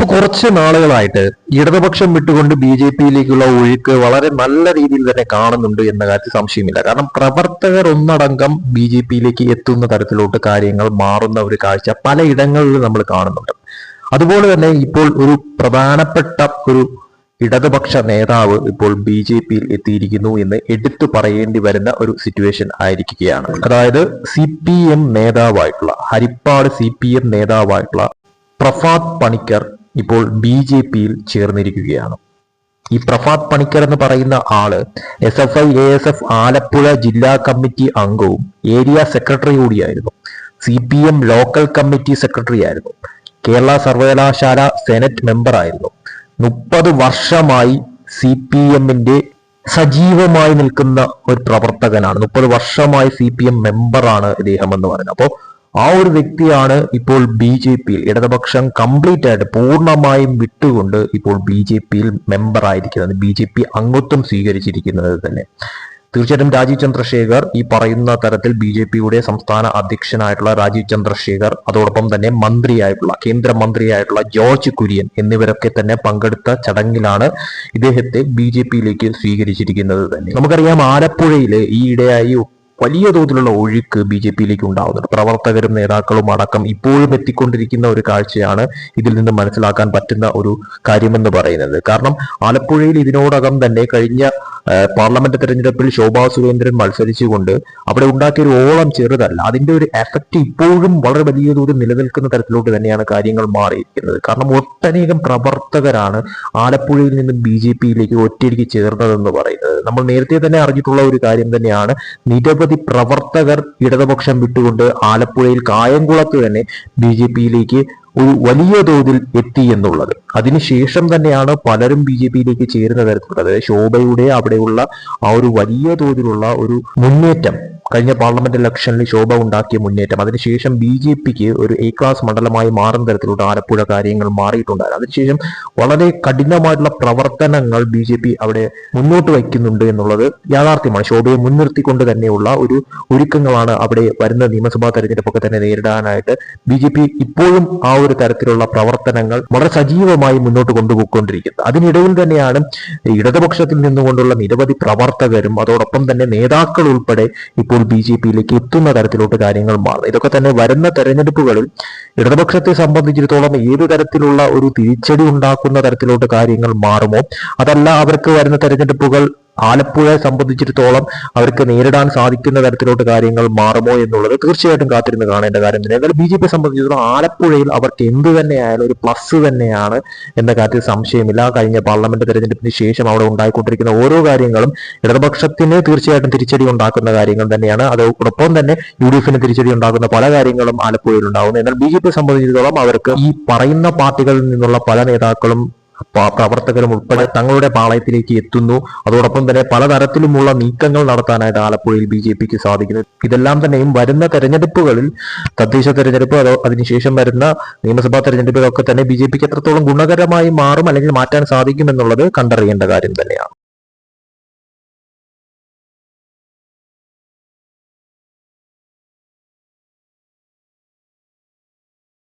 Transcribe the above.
ഇപ്പൊ കുറച്ച് നാളുകളായിട്ട് ഇടതുപക്ഷം വിട്ടുകൊണ്ട് ബി ജെ പിയിലേക്കുള്ള ഒഴുക്ക് വളരെ നല്ല രീതിയിൽ തന്നെ കാണുന്നുണ്ട് എന്ന കാര്യത്തിൽ സംശയമില്ല. കാരണം പ്രവർത്തകർ ഒന്നടങ്കം ബി ജെ പിയിലേക്ക് എത്തുന്ന തരത്തിലോട്ട് കാര്യങ്ങൾ മാറുന്ന ഒരു കാഴ്ച പലയിടങ്ങളിൽ നമ്മൾ കാണുന്നുണ്ട്. അതുപോലെ തന്നെ ഇപ്പോൾ ഒരു പ്രധാനപ്പെട്ട ഒരു ഇടതുപക്ഷ നേതാവ് ഇപ്പോൾ ബി ജെ പിയിൽ എത്തിയിരിക്കുന്നു എന്ന് എടുത്തു പറയേണ്ടി വരുന്ന ഒരു സിറ്റുവേഷൻ ആയിരിക്കുകയാണ്. അതായത് സി പി എം നേതാവായിട്ടുള്ള ഹരിപ്പാട് സി പി എം നേതാവായിട്ടുള്ള പ്രഫാദ് പണിക്കർ ഇപ്പോൾ ബി ജെ പിയിൽ ചേർന്നിരിക്കുകയാണ്. ഈ പ്രഭാത് പണിക്കർ എന്ന് പറയുന്ന ആൾ S F I A S F Alappuzha ജില്ലാ കമ്മിറ്റി അംഗവും ഏരിയ സെക്രട്ടറി കൂടിയായിരുന്നു. C P M local committee secretary ആയിരുന്നു കേരള സർവകലാശാല സെനറ്റ് മെമ്പർ ആയിരുന്നു മുപ്പത് വർഷമായി സി പി എമ്മിന്റെ സജീവമായി നിൽക്കുന്ന ഒരു പ്രവർത്തകനാണ്. മുപ്പത് വർഷമായി സി പി എം മെമ്പറാണ് ഇദ്ദേഹം എന്ന് പറയുന്നത്. അപ്പോൾ ആ ഒരു വ്യക്തിയാണ് ഇപ്പോൾ ബി ജെ പിയിൽ ഇടതുപക്ഷം കംപ്ലീറ്റ് ആയിട്ട് പൂർണമായും വിട്ടുകൊണ്ട് ഇപ്പോൾ ബി ജെ പിയിൽ മെമ്പർ ആയിരിക്കുന്നത് ബി ജെ പി അംഗത്വം സ്വീകരിച്ചിരിക്കുന്നത് തന്നെ. തീർച്ചയായിട്ടും രാജീവ് ചന്ദ്രശേഖർ ഈ പറയുന്ന തരത്തിൽ ബി ജെ പിയുടെ സംസ്ഥാന അധ്യക്ഷനായിട്ടുള്ള രാജീവ് ചന്ദ്രശേഖർ അതോടൊപ്പം തന്നെ മന്ത്രിയായിട്ടുള്ള കേന്ദ്രമന്ത്രിയായിട്ടുള്ള ജോർജ് കുര്യൻ എന്നിവരൊക്കെ തന്നെ പങ്കെടുത്ത ചടങ്ങിലാണ് ഇദ്ദേഹത്തെ ബി ജെ പിയിലേക്ക് സ്വീകരിച്ചിരിക്കുന്നത് തന്നെ. നമുക്കറിയാം ആലപ്പുഴയിലെ ഈയിടെയായി വലിയ തോതിലുള്ള ഒഴുക്ക് ബി ജെ പിയിലേക്ക് ഉണ്ടാവുന്നുണ്ട്. പ്രവർത്തകരും നേതാക്കളും അടക്കം ഇപ്പോഴും എത്തിക്കൊണ്ടിരിക്കുന്ന ഒരു കാഴ്ചയാണ് ഇതിൽ നിന്ന് മനസ്സിലാക്കാൻ പറ്റുന്ന ഒരു കാര്യമെന്ന് പറയുന്നത്. കാരണം ആലപ്പുഴയിൽ ഇതിനോടകം തന്നെ കഴിഞ്ഞ പാർലമെന്റ് തെരഞ്ഞെടുപ്പിൽ ശോഭാ സുരേന്ദ്രൻ മത്സരിച്ചുകൊണ്ട് അവിടെ ഉണ്ടാക്കിയ ഒരു ഓളം ചെറുതല്ല. അതിന്റെ ഒരു എഫക്റ്റ് ഇപ്പോഴും വളരെ വലിയ തോതിൽ നിലനിൽക്കുന്ന തരത്തിലോട്ട് തന്നെയാണ് കാര്യങ്ങൾ മാറിയിരിക്കുന്നത്. കാരണം ഒട്ടനേകം പ്രവർത്തകരാണ് ആലപ്പുഴയിൽ നിന്നും ബി ജെ പിയിലേക്ക് ഒറ്റയ്ക്ക് ചേർന്നതെന്ന് പറയുന്നത്. നമ്മൾ നേരത്തെ തന്നെ അറിഞ്ഞിട്ടുള്ള ഒരു കാര്യം തന്നെയാണ് നിരവധി പ്രവർത്തകർ ഇടതുപക്ഷം വിട്ടുകൊണ്ട് ആലപ്പുഴയിൽ കായംകുളത്ത് തന്നെ ബി ജെ പിയിലേക്ക് ഒരു വലിയ തോതിൽ എത്തി എന്നുള്ളത്. അതിനുശേഷം തന്നെയാണ് പലരും ബി ജെ പിയിലേക്ക് ചേരുന്ന തരത്തിലുള്ളത്. ശോഭയുടെ അവിടെയുള്ള ആ ഒരു വലിയ തോതിലുള്ള ഒരു മുന്നേറ്റം കഴിഞ്ഞ പാർലമെന്റ് ഇലക്ഷനിൽ ശോഭ ഉണ്ടാക്കിയ മുന്നേറ്റം. അതിനുശേഷം ബി ജെ പിക്ക് ഒരു എ ക്ലാസ് മണ്ഡലമായി മാറുന്ന തരത്തിലുള്ള ആലപ്പുഴ കാര്യങ്ങൾ മാറിയിട്ടുണ്ടായിരുന്നു. അതിനുശേഷം വളരെ കഠിനമായിട്ടുള്ള പ്രവർത്തനങ്ങൾ ബി ജെ പി അവിടെ മുന്നോട്ട് വയ്ക്കുന്നുണ്ട് എന്നുള്ളത് യാഥാർത്ഥ്യമാണ്. ശോഭയെ മുൻനിർത്തിക്കൊണ്ട് തന്നെയുള്ള ഒരു ഒരുക്കങ്ങളാണ് അവിടെ വരുന്ന നിയമസഭാ തെരഞ്ഞെടുപ്പൊക്കെ തന്നെ നേരിടാനായിട്ട് ബി ജെ പി ഇപ്പോഴും ആ ഒരു തരത്തിലുള്ള പ്രവർത്തനങ്ങൾ വളരെ സജീവമായി മുന്നോട്ട് കൊണ്ടുപോയിക്കൊണ്ടിരിക്കുന്നത്. അതിനിടയിൽ തന്നെയാണ് ഇടതുപക്ഷത്തിൽ നിന്നുകൊണ്ടുള്ള നിരവധി പ്രവർത്തകരും അതോടൊപ്പം തന്നെ നേതാക്കൾ ഉൾപ്പെടെ ഇപ്പോൾ ബി ജെ പിയിലേക്ക് എത്തുന്ന തരത്തിലോട്ട് കാര്യങ്ങൾ മാറുന്നത് ഇതൊക്കെ തന്നെ വരുന്ന തെരഞ്ഞെടുപ്പുകളിൽ ഇടതുപക്ഷത്തെ സംബന്ധിച്ചിടത്തോളം ഏത് തരത്തിലുള്ള ഒരു തിരിച്ചടി ഉണ്ടാക്കുന്ന തരത്തിലോട്ട് കാര്യങ്ങൾ മാറുമോ? അതല്ല അവർക്ക് വരുന്ന തെരഞ്ഞെടുപ്പുകൾ ആലപ്പുഴയെ സംബന്ധിച്ചിടത്തോളം അവർക്ക് നേരിടാൻ സാധിക്കുന്ന തരത്തിലോട്ട് കാര്യങ്ങൾ മാറുമോ എന്നുള്ളത് തീർച്ചയായിട്ടും കാത്തിരുന്ന് കാണേണ്ട കാര്യം തന്നെ. എന്നാൽ ബി ജെ പിയെ സംബന്ധിച്ചിടത്തോളം ആലപ്പുഴയിൽ അവർക്ക് എന്ത് തന്നെയായാലും ഒരു പ്ലസ് തന്നെയാണ് എന്ന കാര്യത്തിൽ സംശയമില്ല. കഴിഞ്ഞ പാർലമെന്റ് തെരഞ്ഞെടുപ്പിന് ശേഷം അവിടെ ഉണ്ടായിക്കൊണ്ടിരിക്കുന്ന ഓരോ കാര്യങ്ങളും ഇടതുപക്ഷത്തിന് തീർച്ചയായിട്ടും തിരിച്ചടി ഉണ്ടാക്കുന്ന കാര്യങ്ങൾ തന്നെയാണ്. അതോടൊപ്പം തന്നെ യു ഡി എഫിന് തിരിച്ചടി ഉണ്ടാക്കുന്ന പല കാര്യങ്ങളും ആലപ്പുഴയിൽ ഉണ്ടാകുന്നു. എന്നാൽ ബി ജെ പിയെ സംബന്ധിച്ചിടത്തോളം അവർക്ക് ഈ പറയുന്ന പാർട്ടികളിൽ നിന്നുള്ള പല നേതാക്കളും പ്രവർത്തകരും ഉൾപ്പെടെ തങ്ങളുടെ പാളയത്തിലേക്ക് എത്തുന്നു. അതോടൊപ്പം തന്നെ പലതരത്തിലുമുള്ള നീക്കങ്ങൾ നടത്താനായിട്ട് ആലപ്പുഴയിൽ ബി ജെ പിക്ക് സാധിക്കുന്നു. ഇതെല്ലാം തന്നെയും വരുന്ന തെരഞ്ഞെടുപ്പുകളിൽ തദ്ദേശ തെരഞ്ഞെടുപ്പ് അതോ അതിനുശേഷം വരുന്ന നിയമസഭാ തെരഞ്ഞെടുപ്പുകളൊക്കെ തന്നെ ബി ജെ പിക്ക് എത്രത്തോളം ഗുണകരമായി മാറും അല്ലെങ്കിൽ മാറ്റാൻ സാധിക്കും എന്നുള്ളത് കണ്ടറിയേണ്ട കാര്യം തന്നെയാണ്.